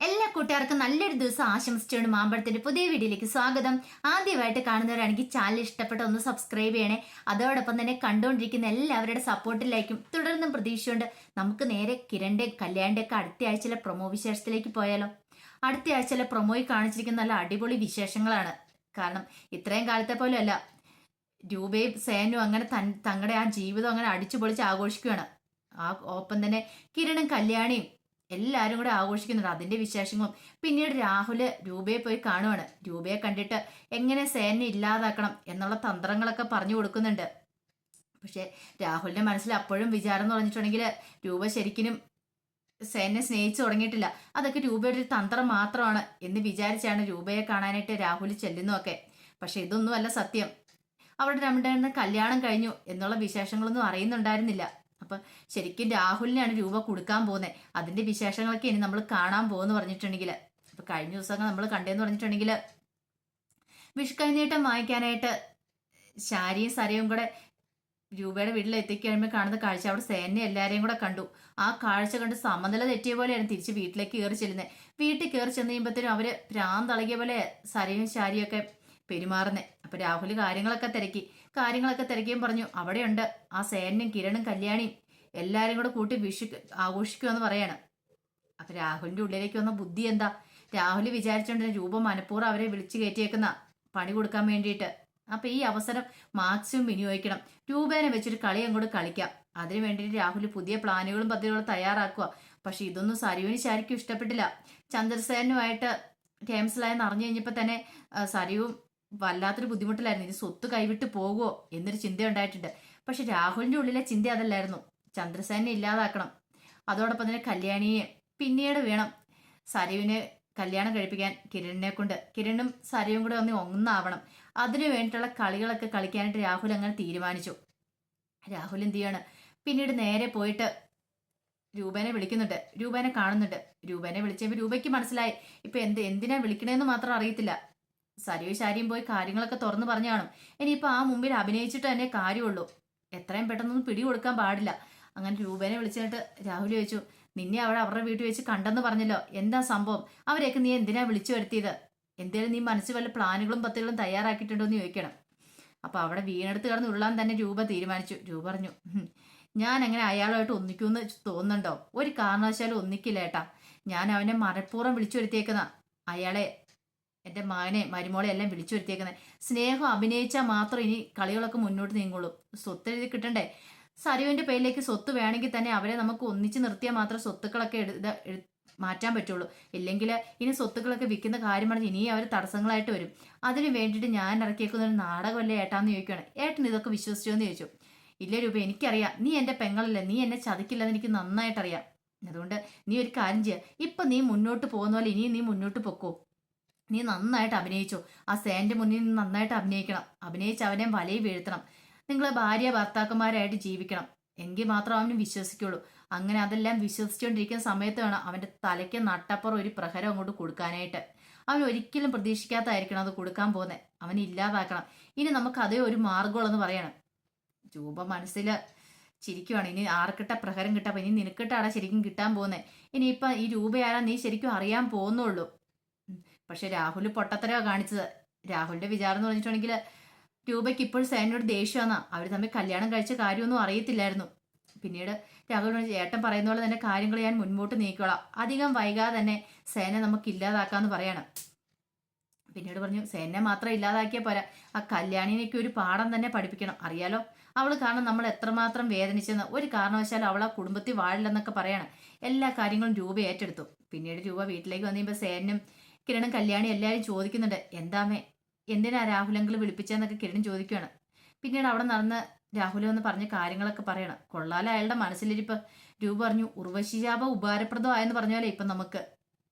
എല്ലാ കൂട്ടുകാർക്കും നല്ലൊരു ദിവസം ആശംസിച്ചുകൊണ്ട് മാമ്പഴത്തിന്റെ പുതിയ വീഡിയോയിലേക്ക് സ്വാഗതം. ആദ്യമായിട്ട് കാണുന്നവരാണെങ്കിൽ ചാനൽ ഇഷ്ടപ്പെട്ട ഒന്ന് സബ്സ്ക്രൈബ് ചെയ്യണേ. അതോടൊപ്പം തന്നെ കണ്ടുകൊണ്ടിരിക്കുന്ന എല്ലാവരുടെ സപ്പോർട്ടിലായിരിക്കും തുടർന്നും പ്രതീക്ഷയുണ്ട്. നമുക്ക് നേരെ കിരണ്ടെ കല്യാണിന്റെ ഒക്കെ അടുത്ത ആഴ്ചയിലെ പ്രൊമോ വിശേഷത്തിലേക്ക് പോയാലോ? അടുത്ത ആഴ്ചയിലെ പ്രൊമോയിൽ കാണിച്ചിരിക്കുന്ന നല്ല അടിപൊളി വിശേഷങ്ങളാണ്. കാരണം ഇത്രയും കാലത്തെ പോലെ അല്ല രൂപയും സേനും അങ്ങനെ തങ്ങളുടെ ആ ജീവിതം അങ്ങനെ അടിച്ചു പൊളിച്ച് ആഘോഷിക്കുകയാണ് ആ ഒപ്പം തന്നെ കിരണും കല്യാണിയും എല്ലാവരും കൂടെ ആഘോഷിക്കുന്നുണ്ട്. അതിന്റെ വിശേഷങ്ങളും പിന്നീട് രാഹുൽ രൂപയെ പോയി കാണുവാണ്. രൂപയെ കണ്ടിട്ട് എങ്ങനെ സേനെ ഇല്ലാതാക്കണം എന്നുള്ള തന്ത്രങ്ങളൊക്കെ പറഞ്ഞു കൊടുക്കുന്നുണ്ട്. പക്ഷെ രാഹുലിന്റെ മനസ്സിൽ അപ്പോഴും വിചാരം എന്ന് പറഞ്ഞിട്ടുണ്ടെങ്കിൽ രൂപ ശരിക്കും സേനെ സ്നേഹിച്ചു തുടങ്ങിയിട്ടില്ല. അതൊക്കെ രൂപയുടെ ഒരു തന്ത്രം മാത്രമാണ് എന്ന് വിചാരിച്ചാണ് രൂപയെ കാണാനായിട്ട് രാഹുൽ ചെല്ലുന്നതൊക്കെ. പക്ഷെ ഇതൊന്നുമല്ല സത്യം. അവരുടെ രണ്ടുപേരുടെ കല്യാണം കഴിഞ്ഞു എന്നുള്ള വിശേഷങ്ങളൊന്നും അറിയുന്നുണ്ടായിരുന്നില്ല. അപ്പൊ ശരിക്കും രാഹുലിനാണ് രൂപ കൊടുക്കാൻ പോകുന്നത് അതിന്റെ വിശേഷങ്ങളൊക്കെ ഇനി നമ്മൾ കാണാൻ പോകുന്നു പറഞ്ഞിട്ടുണ്ടെങ്കിൽ അപ്പൊ കഴിഞ്ഞ ദിവസങ്ങൾ നമ്മൾ കണ്ടേന്ന് പറഞ്ഞിട്ടുണ്ടെങ്കിൽ വിഷുക്കൈനീട്ടം വാങ്ങിക്കാനായിട്ട് ശാരിയും സരയും കൂടെ രൂപയുടെ വീട്ടിൽ എത്തിക്കഴിയുമ്പോൾ കാണുന്ന കാഴ്ച. അവിടെ സേനെ എല്ലാവരെയും കൂടെ കണ്ടു. ആ കാഴ്ച കണ്ട് സമനില തെറ്റിയ പോലെയാണ് തിരിച്ച് വീട്ടിലേക്ക് കയറി ചെല്ലുന്നത് വീട്ടിൽ കയറി ചെന്ന് കഴിയുമ്പോഴത്തേനും അവർ പ്രാന്തളകിയ പോലെ സരയും ശാരിയും ഒക്കെ പെരുമാറുന്നത് അപ്പൊ രാഹുൽ കാര്യങ്ങളൊക്കെ തിരക്കി. കാര്യങ്ങളൊക്കെ തിരക്കുകയും പറഞ്ഞു അവിടെയുണ്ട്. ആ സേനും കിരണും കല്യാണിയും എല്ലാരും കൂടെ കൂട്ടി വിഷു ആഘോഷിക്കുമെന്ന് പറയാണ്. അപ്പൊ രാഹുലിന്റെ ഉള്ളിലേക്ക് വന്ന ബുദ്ധി എന്താ? രാഹുൽ വിചാരിച്ചോണ്ട് രൂപ മനഃപൂർവം അവരെ വിളിച്ചു കയറ്റിയേക്കുന്ന പണി കൊടുക്കാൻ വേണ്ടിയിട്ട്. അപ്പൊ ഈ അവസരം മാക്സിമം വിനിയോഗിക്കണം. രൂപേനെ വെച്ചൊരു കളി അങ്ങോട്ട് കളിക്കാം. അതിനു വേണ്ടിയിട്ട് രാഹുൽ പുതിയ പ്ലാനുകളും പദ്ധതികളും തയ്യാറാക്കുക. പക്ഷെ ഇതൊന്നും സരിയുവിന് ശരിക്കും ഇഷ്ടപ്പെട്ടില്ല. ചന്ദ്രസേനുമായിട്ട് ക്യാൻസലായെന്ന് അറിഞ്ഞു കഴിഞ്ഞപ്പോൾ തന്നെ സരിയും വല്ലാത്തൊരു ബുദ്ധിമുട്ടിലായിരുന്നു. ഇനി സ്വത്ത് കൈവിട്ട് പോകുമോ എന്നൊരു ചിന്ത ഉണ്ടായിട്ടുണ്ട് പക്ഷെ രാഹുലിന്റെ ഉള്ളിലെ ചിന്ത അതല്ലായിരുന്നു. ചന്ദ്രസേനെ ഇല്ലാതാക്കണം. അതോടൊപ്പം തന്നെ കല്യാണിയെ പിന്നീട് വേണം സരയുവിനെ കല്യാണം കഴിപ്പിക്കാൻ കിരണിനെ കൊണ്ട്. കിരണും സരയും കൂടെ വന്ന് ഒന്നാവണം. അതിനു വേണ്ടിയിട്ടുള്ള കളികളൊക്കെ കളിക്കാനായിട്ട് രാഹുൽ അങ്ങനെ തീരുമാനിച്ചു. രാഹുൽ എന്ത് ചെയ്യാണ്? പിന്നീട് നേരെ പോയിട്ട് രൂപേനെ വിളിക്കുന്നുണ്ട്. രൂപേനെ കാണുന്നുണ്ട്. രൂപേനെ വിളിച്ചപ്പോൾ രൂപയ്ക്ക് മനസ്സിലായി. ഇപ്പൊ എന്ത് എന്തിനാ വിളിക്കണേന്ന് മാത്രം അറിയത്തില്ല. സരിയും ശാരിയും പോയി കാര്യങ്ങളൊക്കെ തുറന്നു പറഞ്ഞു കാണും. ഇനിയിപ്പോൾ ആ മുമ്പിൽ അഭിനയിച്ചിട്ട് തന്നെ കാര്യമുള്ളൂ. എത്രയും പെട്ടെന്നൊന്നും പിടി കൊടുക്കാൻ പാടില്ല. അങ്ങനെ രൂപേനെ വിളിച്ചിട്ട് രാഹുൽ ചോദിച്ചു നിന്നെ അവിടെ അവരുടെ വീട്ടിൽ വെച്ച് കണ്ടെന്ന് പറഞ്ഞല്ലോ. എന്താ സംഭവം? അവരെയൊക്കെ നീ എന്തിനാ വിളിച്ചു വരുത്തിയത്? എന്തേലും നീ മനസ്സിൽ വല്ല പ്ലാനുകളും പത്തുകളും തയ്യാറാക്കിയിട്ടുണ്ടോ എന്ന് ചോദിക്കണം. അപ്പൊ അവിടെ വീണെടുത്ത് കിടന്ന് ഉള്ളാൻ തന്നെ രൂപ തീരുമാനിച്ചു. രൂപ പറഞ്ഞു ഞാൻ അങ്ങനെ അയാളുമായിട്ട് ഒന്നിക്കുമെന്ന് തോന്നുന്നുണ്ടോ? ഒരു കാരണവശാലും ഒന്നിക്കില്ല ഏട്ടാ. ഞാൻ അവനെ മനഃപൂർവം വിളിച്ചു വരുത്തിയേക്കുന്ന. അയാളെ എന്റെ മകനെ മരുമോളെ എല്ലാം വിളിച്ചു വരുത്തിയേക്കുന്നത് സ്നേഹം അഭിനയിച്ചാൽ മാത്രം ഇനി കളികളൊക്കെ മുന്നോട്ട് നീങ്ങുള്ളൂ. സ്വത്ത് എഴുതി കിട്ടണ്ടേ? സരുവിന്റെ പേരിലേക്ക് സ്വത്ത് വേണമെങ്കിൽ തന്നെ അവരെ നമുക്ക് ഒന്നിച്ച് നിർത്തിയാൽ മാത്രം സ്വത്തുക്കളൊക്കെ എടുത്ത് മാറ്റാൻ പറ്റുള്ളൂ. ഇല്ലെങ്കിൽ ഇനി സ്വത്തുക്കളൊക്കെ വിൽക്കുന്ന കാര്യം പറഞ്ഞ് ഇനിയും അവർ തടസ്സങ്ങളായിട്ട് വരും. അതിന് വേണ്ടിയിട്ട് ഞാൻ ഇറക്കിയേക്കുന്ന ഒരു നാടകമല്ലേ ഏട്ടാന്ന് ചോദിക്കുകയാണ് ഏട്ടൻ ഇതൊക്കെ വിശ്വസിച്ചോ എന്ന് ചോദിച്ചു. ഇല്ല രൂപ എനിക്കറിയാം. നീ എന്റെ പെങ്ങളല്ലേ നീ എന്നെ ചതിക്കില്ലെന്ന് എനിക്ക് നന്നായിട്ട് അറിയാം അതുകൊണ്ട് നീ ഒരു കാര്യം ചെയ്യുക ഇപ്പം നീ മുന്നോട്ട് പോകുന്ന പോലെ ഇനിയും നീ മുന്നോട്ട് പൊക്കോ. നീ നന്നായിട്ട് അഭിനയിച്ചു. ആ സേന്റെ മുന്നിൽ നിന്ന് നന്നായിട്ട് അഭിനയിക്കണം. അഭിനയിച്ച് അവനെ വലയിൽ വീഴ്ത്തണം. നിങ്ങൾ ഭാര്യ ഭർത്താക്കന്മാരായിട്ട് ജീവിക്കണം. എങ്കിൽ മാത്രം അവന് വിശ്വസിക്കുള്ളൂ. അങ്ങനെ അതെല്ലാം വിശ്വസിച്ചുകൊണ്ടിരിക്കുന്ന സമയത്ത് വേണം അവന്റെ തലയ്ക്ക് നട്ടപ്പുറം ഒരു പ്രഹരം അങ്ങോട്ട് കൊടുക്കാനായിട്ട്. അവൻ ഒരിക്കലും പ്രതീക്ഷിക്കാത്തായിരിക്കണം അത് കൊടുക്കാൻ പോകുന്നത് അവൻ ഇല്ലാതാക്കണം. ഇനി നമുക്ക് അതേ ഒരു മാർഗമുള്ളെന്ന് പറയണം. രൂപ മനസ്സിൽ ചിരിക്കുവാണ്. ഇനി ആർക്കിട്ട പ്രഹരം കിട്ടാം ഇനി നിനക്കിട്ടാടാ ശരിക്കും കിട്ടാൻ പോകുന്നത് ഇനിയിപ്പം ഈ രൂപയാരാ നീ ശരിക്കും അറിയാൻ പോകുന്നുള്ളൂ. പക്ഷെ രാഹുൽ പൊട്ടത്തരവാ കാണിച്ചത്. രാഹുലിന്റെ വിചാരം എന്ന് പറഞ്ഞിട്ടുണ്ടെങ്കിൽ രൂപയ്ക്ക് ഇപ്പോൾ സേനയോട് ദേഷ്യമാണ്. അവർ തമ്മിൽ കല്യാണം കഴിച്ച കാര്യമൊന്നും അറിയത്തില്ലായിരുന്നു. പിന്നീട് രാഹുൽ ഏട്ടൻ പറയുന്ന പോലെ തന്നെ കാര്യങ്ങൾ ഞാൻ മുൻപോട്ട് നീക്കോളാം. അധികം വൈകാതെ തന്നെ സേന നമുക്ക് ഇല്ലാതാക്കാന്ന് പറയണം. പിന്നീട് പറഞ്ഞു സേനെ മാത്രം ഇല്ലാതാക്കിയ പോരാ. ആ കല്യാണിനേക്ക് ഒരു പാഠം തന്നെ പഠിപ്പിക്കണം. അറിയാലോ? അവൾ കാരണം നമ്മൾ എത്രമാത്രം വേദനിച്ചെന്ന്. ഒരു കാരണവശാലും അവൾ ആ കുടുംബത്തിൽ വാഴില്ലെന്നൊക്കെ പറയണം. എല്ലാ കാര്യങ്ങളും രൂപ ഏറ്റെടുത്തു. പിന്നീട് രൂപ വീട്ടിലേക്ക് വന്നു കഴിയുമ്പോൾ സേനും കിരണും കല്യാണി എല്ലാവരും ചോദിക്കുന്നുണ്ട് എന്താമേ എന്തിനാ രാഹുലങ്കിൾ വിളിപ്പിച്ചതെന്നൊക്കെ കിരൺ ചോദിക്കുകയാണ് പിന്നീട് അവിടെ നടന്ന് രാഹുൽ എന്ന് പറഞ്ഞ കാര്യങ്ങളൊക്കെ പറയണം. കൊള്ളാല അയാളുടെ മനസ്സിലിരിപ്പ്. രൂപ പറഞ്ഞു ഉർവശിശാപ ഉപകാരപ്രദമായെന്ന് പറഞ്ഞ പോലെ ഇപ്പം നമുക്ക്.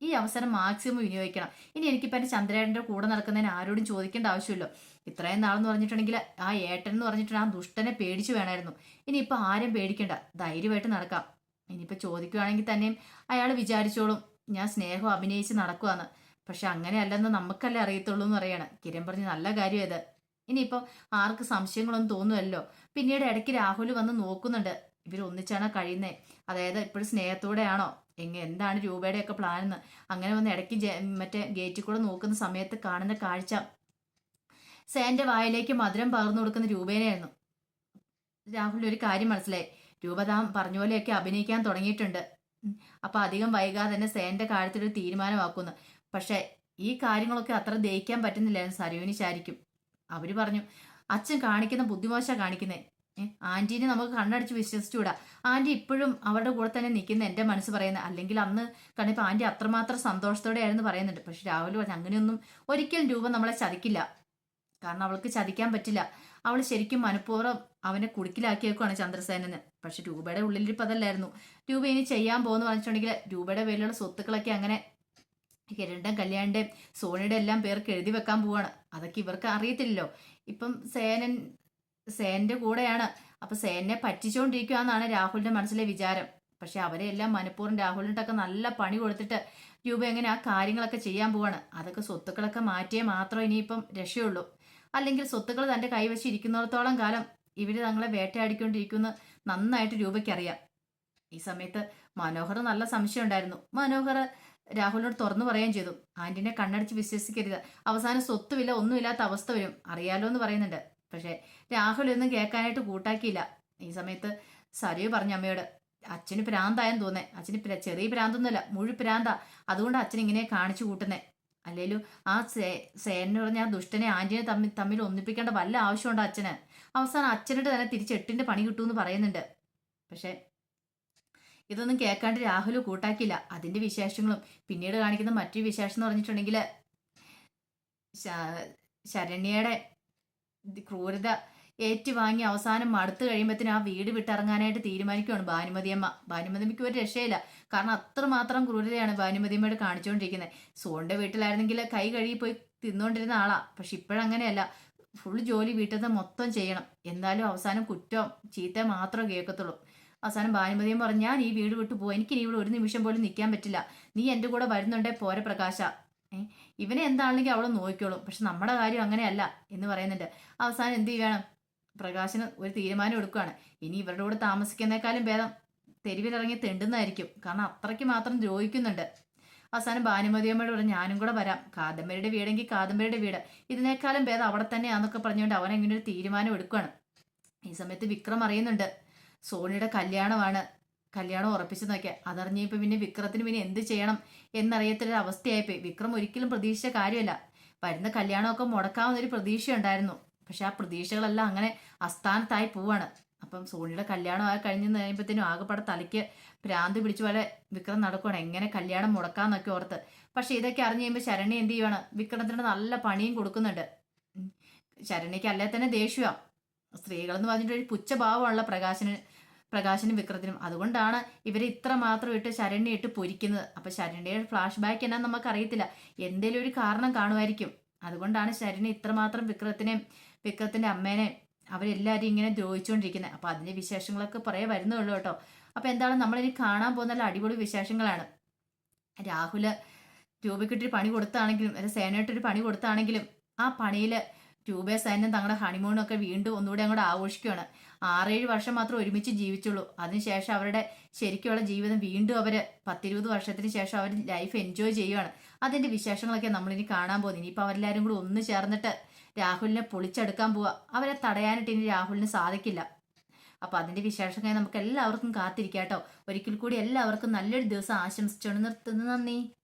ഈ അവസരം മാക്സിമം വിനിയോഗിക്കണം. ഇനി എനിക്കിപ്പോൾ എന്റെ ചന്ദ്രേട്ടന്റെ കൂടെ നടക്കുന്നതിന് ആരോടും ചോദിക്കേണ്ട ആവശ്യമില്ലോ. ഇത്രയും നാളെന്ന് പറഞ്ഞിട്ടുണ്ടെങ്കിൽ ആ ഏട്ടൻ എന്ന് പറഞ്ഞിട്ട് ആ ദുഷ്ടനെ പേടിച്ചു വേണമായിരുന്നു. ഇനിയിപ്പോൾ ആരും പേടിക്കേണ്ട. ധൈര്യമായിട്ട് നടക്കാം. ഇനിയിപ്പോൾ ചോദിക്കുകയാണെങ്കിൽ തന്നെയും അയാൾ വിചാരിച്ചോളും. ഞാൻ സ്നേഹം അഭിനയിച്ച് നടക്കുവാന്ന്. പക്ഷെ അങ്ങനെയല്ലെന്ന് നമുക്കല്ലേ അറിയത്തുള്ളൂ എന്ന് പറയണം. കിരൺ പറഞ്ഞ് നല്ല കാര്യം ഇത്. ഇനിയിപ്പോൾ ആർക്ക് സംശയങ്ങളൊന്നും തോന്നുമല്ലോ പിന്നീട് ഇടയ്ക്ക് രാഹുൽ വന്ന് നോക്കുന്നുണ്ട്. ഇവർ ഒന്നിച്ചാണോ കഴിയുന്നേ? അതായത് ഇപ്പോഴും സ്നേഹത്തോടെയാണോ? എങ്ങനെ എന്താണ് രൂപയുടെയൊക്കെ പ്ലാൻ എന്ന് അങ്ങനെ വന്ന് ഇടയ്ക്ക് മറ്റേ ഗേറ്റിൽ കൂടെ നോക്കുന്ന സമയത്ത് കാണുന്ന കാഴ്ച. സേന്റെ വായിലേക്ക് മധുരം പകർന്നു കൊടുക്കുന്ന രൂപേനെയായിരുന്നു. രാഹുൽ ഒരു കാര്യം മനസ്സിലായി. രൂപ താൻ പറഞ്ഞ പോലെയൊക്കെ അഭിനയിക്കാൻ തുടങ്ങിയിട്ടുണ്ട്. അപ്പോൾ അപ്പൊ അധികം വൈകാതെ തന്നെ സേന്റെ കാര്യത്തിൽ ഒരു തീരുമാനമാക്കുന്നു. പക്ഷെ ഈ കാര്യങ്ങളൊക്കെ അത്ര ദഹിക്കാൻ പറ്റുന്നില്ലായിരുന്നു സരയുവിന് ശാരിക്കും അവർ പറഞ്ഞു അച്ഛൻ കാണിക്കുന്ന ബുദ്ധിമോശ കാണിക്കുന്നേ. ആന്റീനെ നമുക്ക് കണ്ണടിച്ച് വിശ്വസിച്ചുകൂടാ. ആന്റി ഇപ്പോഴും അവരുടെ കൂടെ തന്നെ നിൽക്കുന്ന എന്റെ മനസ്സ് പറയുന്നത്. അല്ലെങ്കിൽ അന്ന് കണ്ടിപ്പോ ആന്റി അത്രമാത്രം സന്തോഷത്തോടെയായിരുന്നു പറയുന്നുണ്ട്. പക്ഷെ രാഹുൽ പറഞ്ഞു അങ്ങനെയൊന്നും ഒരിക്കലും രൂപം നമ്മളെ ചതിക്കില്ല. കാരണം അവൾക്ക് ചതിക്കാൻ പറ്റില്ല. അവൾ ശരിക്കും മനഃപൂർവം അവനെ കുടുക്കിലാക്കിയേക്കുവാണ് ചന്ദ്രസേനന്. പക്ഷെ രൂപയുടെ ഉള്ളിൽ അതല്ലായിരുന്നു. രൂപ ഇനി ചെയ്യാൻ പോകുന്നു പറഞ്ഞിട്ടുണ്ടെങ്കിൽ രൂപയുടെ പേരിലുള്ള സ്വത്തുക്കളൊക്കെ അങ്ങനെ കിരണിന്റെ കല്യാണിന്റെയും സോണിയുടെ എല്ലാം പേർക്ക് എഴുതി വെക്കാൻ പോവാണ്. അതൊക്കെ ഇവർക്ക് അറിയത്തില്ലല്ലോ. ഇപ്പം സേനൻ സേനന്റെ കൂടെയാണ്. അപ്പൊ സേനെ പറ്റിച്ചുകൊണ്ടിരിക്കുകയെന്നാണ് രാഹുലിന്റെ മനസ്സിലെ വിചാരം. പക്ഷെ അവരെ എല്ലാം മനഃപൂർവം രാഹുലിനൊക്കെ നല്ല പണി കൊടുത്തിട്ട് രൂപ എങ്ങനെ ആ കാര്യങ്ങളൊക്കെ ചെയ്യാൻ പോവാണ്. അതൊക്കെ സ്വത്തുക്കളൊക്കെ മാറ്റിയേ മാത്രമേ ഇനിയിപ്പം രക്ഷയുള്ളൂ. അല്ലെങ്കിൽ സ്വത്തുക്കൾ തന്റെ കൈവശിരിക്കുന്നിടത്തോളം കാലം ഇവർ തങ്ങളെ വേട്ടയാടിക്കൊണ്ടിരിക്കുന്നു നന്നായിട്ട് രൂപയ്ക്കറിയാം ഈ സമയത്ത് മനോഹർ നല്ല സംശയം ഉണ്ടായിരുന്നു. മനോഹർ രാഹുലിനോട് തുറന്നു പറയുകയും ചെയ്തു. ആന്റിനെ കണ്ണടിച്ച് വിശ്വസിക്കരുത്. അവസാനം സ്വത്തുമില്ല ഒന്നുമില്ലാത്ത അവസ്ഥ വരും. അറിയാലോ എന്ന് പറയുന്നുണ്ട്. പക്ഷേ രാഹുൽ ഒന്നും കേൾക്കാനായിട്ട് കൂട്ടാക്കിയില്ല. ഈ സമയത്ത് സരയു പറഞ്ഞു അമ്മയോട് അച്ഛന് പ്രാന്തായെന്ന് തോന്നേ അച്ഛന് ചെറിയ പ്രാന്തൊന്നുമല്ല മുഴു പ്രാന്ത. അതുകൊണ്ട് അച്ഛൻ ഇങ്ങനെ കാണിച്ചു കൂട്ടുന്നേ. അല്ലേലും ആ സേ സേനെന്ന് പറഞ്ഞ ആ ദുഷ്ടനെ ആന്റിനെ തമ്മിൽ തമ്മിൽ ഒന്നിപ്പിക്കേണ്ട വല്ല ആവശ്യമുണ്ടോ അച്ഛന്? അവസാനം അച്ഛനിട്ട് തന്നെ തിരിച്ച് എട്ടിന്റെ പണി കിട്ടുമെന്ന് പറയുന്നുണ്ട്. പക്ഷെ ഇതൊന്നും കേൾക്കാണ്ട് രാഹുൽ കൂട്ടാക്കില്ല അതിന്റെ വിശേഷങ്ങളും. പിന്നീട് കാണിക്കുന്ന മറ്റൊരു വിശേഷം എന്ന് പറഞ്ഞിട്ടുണ്ടെങ്കിൽ ശരണ്യയുടെ ക്രൂരത ഏറ്റുവാങ്ങി അവസാനം മടുത്തു കഴിയുമ്പോഴത്തേനും ആ വീട് വിട്ടിറങ്ങാനായിട്ട് തീരുമാനിക്കുകയാണ് ഭാനുമതിയമ്മ ഭാനുമതിയമ്മയ്ക്ക് ഒരു രക്ഷയില്ല. കാരണം അത്രമാത്രം ക്രൂരതയാണ് ഭാനുമതിയമ്മയോട് കാണിച്ചുകൊണ്ടിരിക്കുന്നത്. സോണിന്റെ വീട്ടിലായിരുന്നെങ്കിൽ കൈ കഴുകി പോയി തിന്നുകൊണ്ടിരുന്ന ആളാ. പക്ഷെ ഇപ്പോഴങ്ങനെയല്ല. ഫുൾ ജോലി വീട്ടിൽ മൊത്തം ചെയ്യണം. എന്നാലും അവസാനം കുറ്റം ചീത്ത മാത്രമേ കേൾക്കത്തുള്ളൂ. അവസാനം ഭാനുമതിയും പറഞ്ഞു ഞാൻ ഈ വീട് വിട്ടു പോകും എനിക്ക് ഇവിടെ ഒരു നിമിഷം പോലും നിൽക്കാൻ പറ്റില്ല. നീ എന്റെ കൂടെ വരുന്നുണ്ടേ പോരെ പ്രകാശ. ഇവനെ എന്താണെങ്കിൽ അവളെ നോക്കിക്കോളും. പക്ഷെ നമ്മുടെ കാര്യം അങ്ങനെയല്ല എന്ന് പറയുന്നുണ്ട്. അവസാനം എന്ത് ചെയ്യണം? പ്രകാശന് ഒരു തീരുമാനം എടുക്കുകയാണ് ഇനി ഇവരുടെ കൂടെ താമസിക്കുന്നേക്കാളും ഭേദം തെരുവിലിറങ്ങി തെണ്ടുന്നതായിരിക്കും. കാരണം അത്രയ്ക്ക് മാത്രം ദ്രോഹിക്കുന്നുണ്ട്. അവസാനം ഭാനുമതിയമ്മയോട് പറഞ്ഞു ഞാനും കൂടെ വരാം. കാദംബരിയുടെ വീടെങ്കിൽ കാദംബരിയുടെ വീട്. ഇതിനേക്കാളും ഭേദം അവിടെ തന്നെയാന്നൊക്കെ പറഞ്ഞുകൊണ്ട് അവൻ ഇങ്ങനെ ഒരു തീരുമാനം എടുക്കുകയാണ് ഈ സമയത്ത് വിക്രം അറിയുന്നുണ്ട്. സോണിയുടെ കല്യാണമാണ്. കല്യാണം ഉറപ്പിച്ചു നോക്കിയ അതറിഞ്ഞപ്പോൾ പിന്നെ വിക്രത്തിന് പിന്നെ എന്ത് ചെയ്യണം എന്നറിയത്തൊരു അവസ്ഥയായിപ്പോയി വിക്രം ഒരിക്കലും പ്രതീക്ഷിച്ച കാര്യമല്ല. വരുന്ന കല്യാണമൊക്കെ മുടക്കാവുന്ന ഒരു പ്രതീക്ഷയുണ്ടായിരുന്നു. പക്ഷെ ആ പ്രതീക്ഷകളെല്ലാം അങ്ങനെ അസ്ഥാനത്തായി പോവാണ്. അപ്പം സോണിയുടെ കല്യാണം ആ കഴിഞ്ഞ് കഴിയുമ്പോഴത്തേനും ആകെപ്പാടെ തലയ്ക്ക് ഭ്രാന്ത് പിടിച്ച പോലെ വിക്രം നടക്കുവാണ്. എങ്ങനെ കല്യാണം മുടക്കാന്നൊക്കെ ഓർത്ത്. പക്ഷെ ഇതൊക്കെ അറിഞ്ഞു കഴിയുമ്പോൾ ശരണി എന്ത് ചെയ്യുവാണ്? വിക്രത്തിന് നല്ല പണിയും കൊടുക്കുന്നുണ്ട്. ശരണിക്ക് അല്ലേ തന്നെ ദേഷ്യമാണ് സ്ത്രീകളെന്ന് പറഞ്ഞിട്ട് ഒരു പുച്ഛഭാവമുള്ള പ്രകാശന് പ്രകാശനും വിക്രത്തിനും. അതുകൊണ്ടാണ് ഇവർ ഇത്ര മാത്രം ഇട്ട് ശരണ്യ ഇട്ട് പൊരിക്കുന്നത്. അപ്പൊ ശരണ്യയുടെ ഫ്ലാഷ് ബാക്ക് എന്നാ നമുക്ക് അറിയത്തില്ല എന്തേലും ഒരു കാരണം കാണുമായിരിക്കും. അതുകൊണ്ടാണ് ശരണ്യ ഇത്രമാത്രം വിക്രത്തിനെയും വിക്രത്തിന്റെ അമ്മേനെയും അവരെല്ലാവരും ഇങ്ങനെ ദ്രോഹിച്ചുകൊണ്ടിരിക്കുന്നത് അപ്പൊ അതിന്റെ വിശേഷങ്ങളൊക്കെ പറയേ വരുന്നുള്ളൂ കേട്ടോ. അപ്പൊ എന്താണ് നമ്മളിനി കാണാൻ പോകുന്ന നല്ല അടിപൊളി വിശേഷങ്ങളാണ്. രാഹുൽ രൂപയ്ക്കിട്ടൊരു പണി കൊടുത്താണെങ്കിലും അല്ലെ സേനയിട്ടൊരു പണി കൊടുത്താണെങ്കിലും ആ പണിയിൽ രൂപ സൈന്യം തങ്ങളുടെ ഹണിമൂണൊക്കെ വീണ്ടും ഒന്നുകൂടെ അങ്ങോട്ട് ആഘോഷിക്കുകയാണ് ആറേഴ് വർഷം മാത്രം ഒരുമിച്ച് ജീവിച്ചുള്ളൂ. അതിനുശേഷം അവരുടെ ശരിക്കുള്ള ജീവിതം വീണ്ടും അവർ പത്തിരുപത് വർഷത്തിന് ശേഷം അവർ ലൈഫ് എൻജോയ് ചെയ്യുകയാണ് അതിന്റെ വിശേഷങ്ങളൊക്കെ നമ്മളിനി കാണാൻ പോകുന്നു. ഇനിയിപ്പോൾ അവരെല്ലാവരും കൂടി ഒന്ന് ചേർന്നിട്ട് രാഹുലിനെ പൊളിച്ചെടുക്കാൻ പോവുക അവരെ തടയാനായിട്ട് ഇനി രാഹുലിന് സാധിക്കില്ല. അപ്പൊ അതിന്റെ വിശേഷങ്ങൾ നമുക്ക് എല്ലാവർക്കും കാത്തിരിക്കാം കേട്ടോ. ഒരിക്കൽ കൂടി എല്ലാവർക്കും നല്ലൊരു ദിവസം ആശംസിച്ചുകൊണ്ട് നിർത്തുന്നു. നന്ദി.